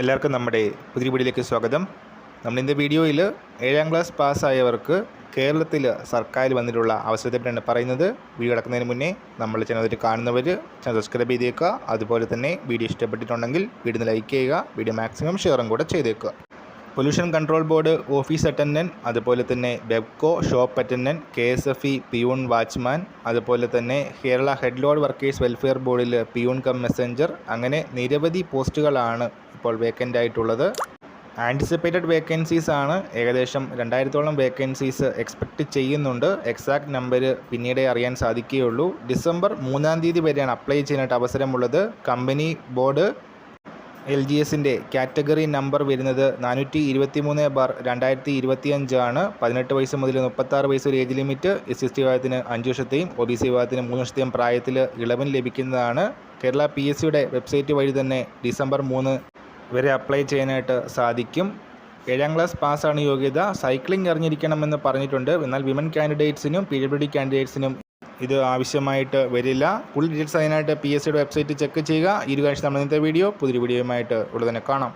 എല്ലാവർക്കും നമ്മുടെ പുതിയ വീഡിയോയിലേക്ക് സ്വാഗതം. നമ്മൾ ഇന്ന് വീഡിയോയിൽ ഏഴാം ക്ലാസ് പാസ്സായവർക്ക് കേരളത്തിൽ സർക്കാരിൽ വന്നിട്ടുള്ള അവസരത്തെപ്പറ്റിയാണ് പറയുന്നത്. വീഡിയോ കിടക്കുന്നതിന് മുന്നേ നമ്മൾ ചാനൽ കാണുന്നവർ ചാനൽ സബ്സ്ക്രൈബ് ചെയ്തേക്കുക. അതുപോലെ തന്നെ വീഡിയോ ഇഷ്ടപ്പെട്ടിട്ടുണ്ടെങ്കിൽ വീഡിയോ ലൈക്ക് ചെയ്യുക. വീഡിയോ മാക്സിമം ഷെയറും കൂടെ ചെയ്തേക്കുക. Pollution control board office attendant അതുപോലെ തന്നെ Bevco shop attendant K S F E peon watchman അതുപോലെ തന്നെ Kerala head load workers welfare ബോർഡിൽ പിയൂൺ കം മെസ്സഞ്ചർ അങ്ങനെ നിരവധി പോസ്റ്റുകളാണ് ഇപ്പോൾ വേക്കന്റ് ആയിട്ടുള്ളത്. ആന്റിസിപ്പേറ്റഡ് വേക്കൻസീസ് ആണ്. ഏകദേശം രണ്ടായിരത്തോളം വേക്കൻസീസ് എക്സ്പെക്റ്റ് ചെയ്യുന്നുണ്ട്. എക്സാക്ട് നമ്പർ പിന്നീട് അറിയാൻ സാധിക്കുകയുള്ളൂ. ഡിസംബർ മൂന്നാം തീയതി വരെയാണ് അപ്ലൈ ചെയ്യാനായിട്ട് അവസരമുള്ളത്. കമ്പനി ബോർഡ് എൽ ജി എസിന്റെ കാറ്റഗറി നമ്പർ വരുന്നത് നാനൂറ്റി ഇരുപത്തി മൂന്ന് ബാർ രണ്ടായിരത്തി ഇരുപത്തി അഞ്ചാണ് പതിനെട്ട് വയസ്സ് മുതൽ മുപ്പത്താറ് വയസ്സ് ഒരു age limit S S T വിഭാഗത്തിന് അഞ്ച് വർഷത്തെയും ഒ ബി സി വിഭാഗത്തിന് മൂന്ന് വർഷത്തെയും പ്രായത്തിൽ ഇളവൻ ലഭിക്കുന്നതാണ്. കേരള പി എസ് സിയുടെ വെബ്സൈറ്റ് വഴി തന്നെ ഡിസംബർ മൂന്ന് വരെ അപ്ലൈ ചെയ്യാനായിട്ട് സാധിക്കും. ഏഴാം ക്ലാസ് പാസ്സാണ് യോഗ്യത. സൈക്ലിംഗ് അറിഞ്ഞിരിക്കണമെന്ന് പറഞ്ഞിട്ടുണ്ട്. എന്നാൽ വിമൻ കാൻഡിഡേറ്റ്സിനും പി ഡബ്ല്യു ഡി കാൻഡിഡേറ്റ്സിനും ഇത് ആവശ്യമായിട്ട് വരില്ല. ഫുൾ ഡീറ്റെയിൽസ് അതിനായിട്ട് പി എസ് സിയുടെ വെബ്സൈറ്റ് ചെക്ക് ചെയ്യുക. ഇരുകാഴ്ച നമ്മൾ ഇന്നത്തെ വീഡിയോ പുതിയൊരു വീഡിയോയുമായിട്ട് ഉടനെ കാണാം.